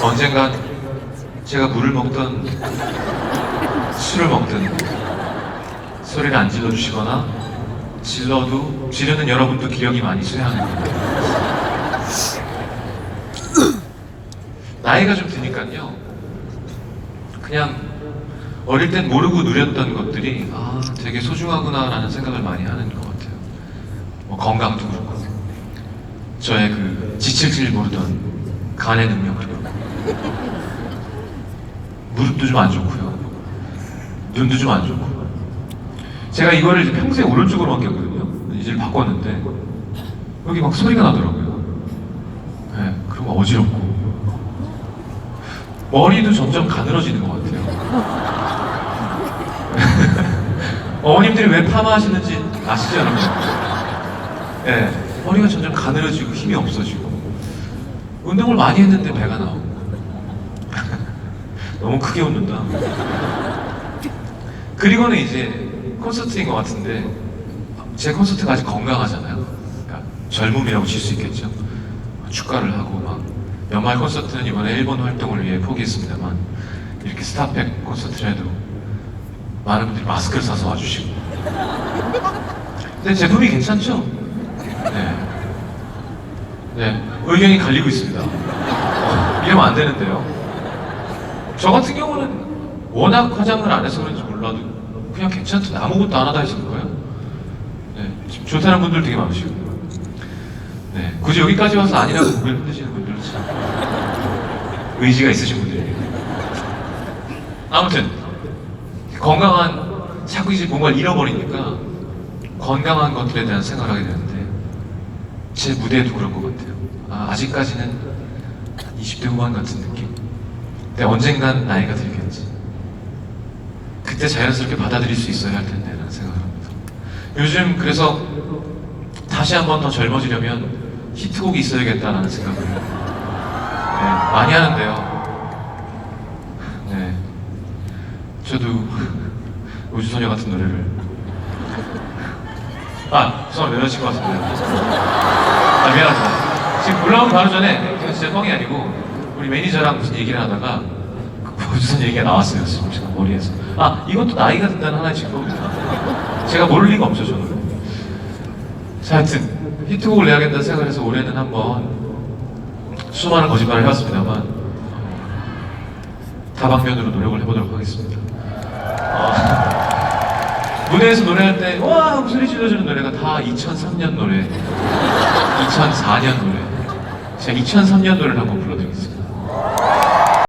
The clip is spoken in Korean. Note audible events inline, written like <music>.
언젠간 제가 물을 먹던 술을 먹든 소리를 안 질러주시거나 질러도 지르는 여러분도 기력이 많이 쇠하는 거예요. 나이가 좀 드니까요. 그냥 어릴 땐 모르고 누렸던 것들이 아 되게 소중하구나라는 생각을 많이 하는 것 같아요. 뭐 건강도 그렇고 저의 그 지칠 줄 모르던 간의 능력도 그렇고 무릎도 좀 안 좋고요. 눈도 좀 안 좋고 제가 이거를 이제 평소에 오른쪽으로만 꼈거든요. 이제 바꿨는데 여기 막 소리가 나더라고요. 네, 그리고 어지럽고 머리도 점점 가늘어지는 것 같아요. <laughs> 어머님들이 왜 파마하시는지 아시죠, 여러분? 네, 머리가 점점 가늘어지고 힘이 없어지고 운동을 많이 했는데 배가 나오고 너무 크게 웃는다. 그리고는 이제 콘서트인 것 같은데 제 콘서트가 아직 건강하잖아요. 그러니까 젊음이라고 칠 수 있겠죠. 축가를 하고 막 연말 콘서트는 이번에 일본 활동을 위해 포기했습니다만 이렇게 스타백 콘서트를 해도 많은 분들이 마스크를 사서 와주시고 근데 제품이 괜찮죠? 네. 네, 의견이 갈리고 있습니다. 어, 이러면 안 되는데요. 저 같은 경우는 워낙 화장을 안 해서 그런지 몰라도 그냥 괜찮던데 아무것도 안 하다 했을 거예요. 네, 지금 좋다는 분들 되게 많으시고. 네, 굳이 여기까지 와서 아니라고 고개를 흔드시는 분들은 참 의지가 있으신 분들이에요. 아무튼 건강한 자꾸 이제 뭔가를 잃어버리니까 건강한 것들에 대한 생각을 하게 되는데 제 무대도 그런 것 같아요. 아, 아직까지는 20대 후반 같은 느낌. 근데 언젠간 나이가 들겠지. 그때 자연스럽게 받아들일 수 있어야 할 텐데 라는 생각을 합니다. 요즘 그래서 다시 한 번 더 젊어지려면 히트곡이 있어야겠다라는 생각을 네, 많이 하는데요. 네, 저도 우주소녀 같은 노래를 아, 죄송합니다. 여자친구 같은 노래 아, 미안합니다. 지금 올라오기 바로 전에 진짜 뻥이 아니고 우리 매니저랑 무슨 얘기를 하다가 그 우주선 얘기가 나왔어요. 지금 제가 머리에서 아, 이것도 나이가 든다는 하나의 증거입니다. 제가 모를 리가 없죠, 저는. 자, 하여튼 히트곡을 내야겠다는 생각을 해서 올해는 한번 수많은 거짓말을 해왔습니다만 다방면으로 노력을 해보도록 하겠습니다. 어, 무대에서 노래할 때 와! 하고 소리 질러주는 노래가 다 2003년 노래 2004년 노래 제가 2003년 노래를 한번